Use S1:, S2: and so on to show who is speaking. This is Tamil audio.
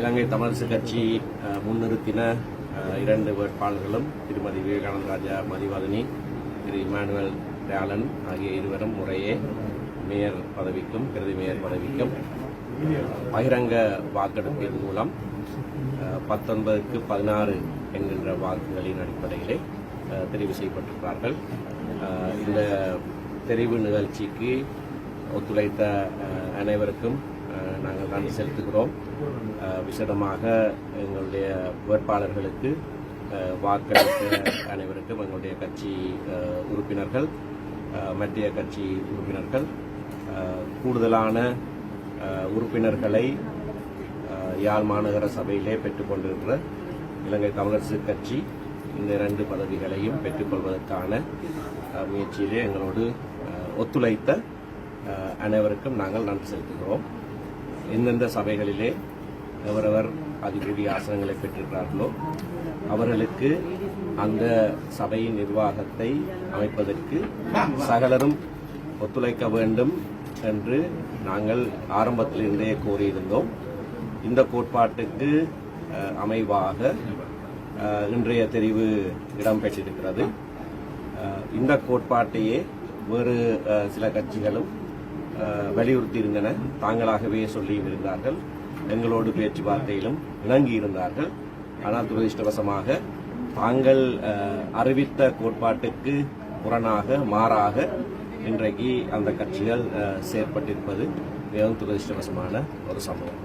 S1: இலங்கை தமிழரசு கட்சி முன்னிறுத்தின இரண்டு வேட்பாளர்களும் திருமதி விவேகானந்த ராஜா மதிவாதினி திரு இமானுவேல் டேலன் ஆகிய இருவரும் முறையே மேயர் பதவிக்கும் பிரதி மேயர் பதவிக்கும் பகிரங்க வாக்கெடுப்பின் மூலம் பத்தொன்பதுக்கு பதினாறு என்கின்ற வாக்குகளின் அடிப்படையிலே தெரிவு செய்யப்பட்டிருக்கிறார்கள். இந்த தெரிவு நிகழ்ச்சிக்கு ஒத்துழைத்த அனைவருக்கும் நன்றி செலுத்துகிறோம். விசேடமாக எங்களுடைய வேட்பாளர்களுக்கு வாக்களித்த அனைவருக்கும் எங்களுடைய கட்சி உறுப்பினர்கள் மத்திய கட்சி உறுப்பினர்கள் கூடுதலான உறுப்பினர்களை யாழ் மாநகர சபையிலே பெற்றுக்கொண்டிருக்கிற இலங்கை காங்கிரசு கட்சி இந்த இரண்டு பதவிகளையும் பெற்றுக்கொள்வதற்கான முயற்சியிலே எங்களோடு ஒத்துழைத்த அனைவருக்கும் நாங்கள் நன்றி செலுத்துகிறோம். எந்தெந்த சபைகளிலே எவரவர் அதிகூடிய ஆசனங்களை பெற்றிருக்கிறார்களோ அவர்களுக்கு அந்த சபையின் நிர்வாகத்தை அமைப்பதற்கு சகலரும் ஒத்துழைக்க வேண்டும் என்று நாங்கள் ஆரம்பத்திலிருந்தே கோரியிருந்தோம் இந்த கோட்பாட்டுக்கு அமைவாக இன்றைய தெரிவு இடம்பெற்றிருக்கிறது. இந்த கோட்பாட்டையே வேறு சில கட்சிகளும் வலியுறுத்தியிருந்தன. தாங்களாகவே சொல்லியும் இருந்தார்கள் எங்களோடு பேச்சுவார்த்தையிலும் இணங்கி இருந்தார்கள் ஆனால் துரதிருஷ்டவசமாக தாங்கள் அறிவித்த கோட்பாட்டுக்கு புறனாக மாறாக இன்றைக்கு அந்த கட்சிகள் செயற்பட்டிருப்பது மிகவும் துரதிருஷ்டவசமான ஒரு சம்பவம்.